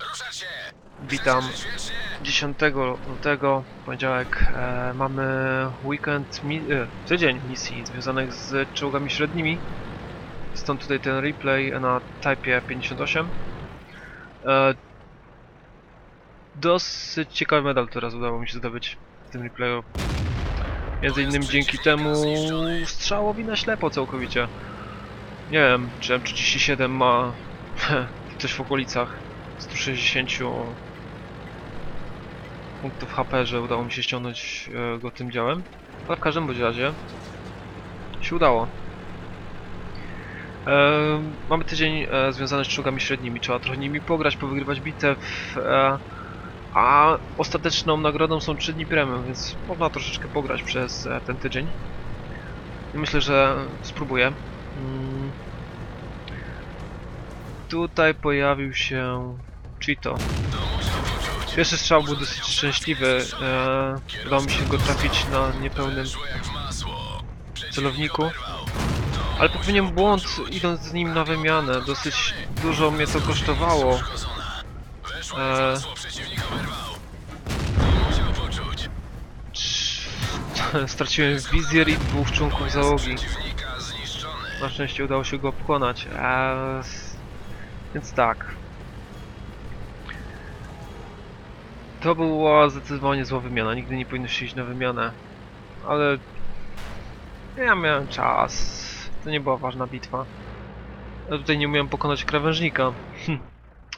Ruszać się! Witam. Świetnie! 10 lutego, poniedziałek, e, mamy weekend, mi e, tydzień misji związanych z czołgami średnimi. Stąd tutaj ten replay na Type 58. E, dosyć ciekawy medal teraz udało mi się zdobyć w tym replayu. Między innymi dzięki temu strzałowi na ślepo całkowicie. Nie wiem, czy M37 ma coś w okolicach 160 punktów HP, że udało mi się ściągnąć e, go tym działem. Ale w każdym bądź razie się udało. E, mamy tydzień e, związany z czołgami średnimi. Trzeba trochę nimi pograć, powygrywać bitew. E, a ostateczną nagrodą są 3 dni premium, więc można troszeczkę pograć przez e, ten tydzień. Myślę, że spróbuję. Mm. Tutaj pojawił się Cheeto. Pierwszy strzał był dosyć szczęśliwy. E, udało mi się go trafić na niepełnym celowniku. Ale popełniłem błąd idąc z nim na wymianę. Dosyć dużo mnie to kosztowało. E, poczuć. straciłem wizjer i dwóch członków załogi. Na szczęście udało się go pokonać. E, więc tak. To była zdecydowanie zła wymiana. Nigdy nie powinno się iść na wymianę. Ale ja miałem czas. To nie była ważna bitwa. Ja tutaj nie umiałem pokonać krawężnika. Hm.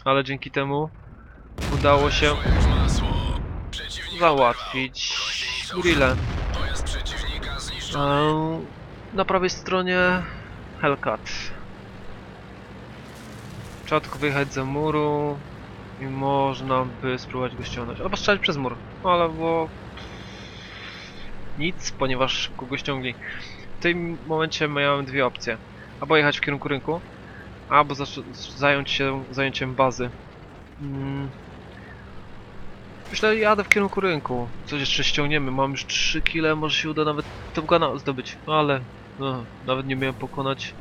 Ale dzięki temu udało się załatwić. Eee, Na prawej stronie Hellcat. Trzeba tylko wyjechać za muru i można by spróbować go ściągnąć. Albo strzelać przez mur. No ale było nic, ponieważ szybko go ściągli. W tym momencie miałem dwie opcje. Albo jechać w kierunku rynku, albo zająć się zajęciem bazy. Mm. Myślę, jadę w kierunku rynku. Coś jeszcze ściągniemy. Mam już 3 kile, może się uda nawet Top zdobyć. Ale no, nawet nie miałem pokonać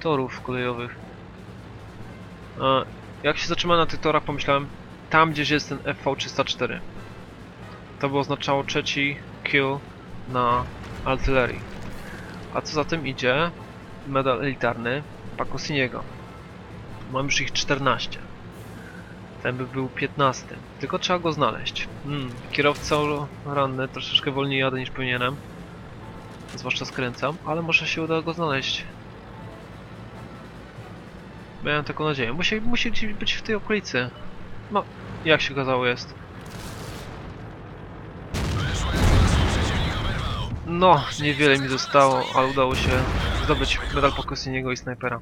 torów kolejowych. Jak się zatrzymałem na tych torach, pomyślałem, tam gdzieś jest ten FV304. To by oznaczało trzeci kill na artylerii. A co za tym idzie? Medal elitarny Pakosiniego. Mam już ich 14. Ten by był 15. Tylko trzeba go znaleźć. Hmm, kierowca ranny, troszeczkę wolniej jadę niż powinienem. Zwłaszcza skręcam, ale może się uda go znaleźć. Miałem taką nadzieję. Musi, musi gdzieś być w tej okolicy. No, jak się okazało jest. No, niewiele mi zostało, ale udało się zdobyć medal Pokosiniego i snajpera.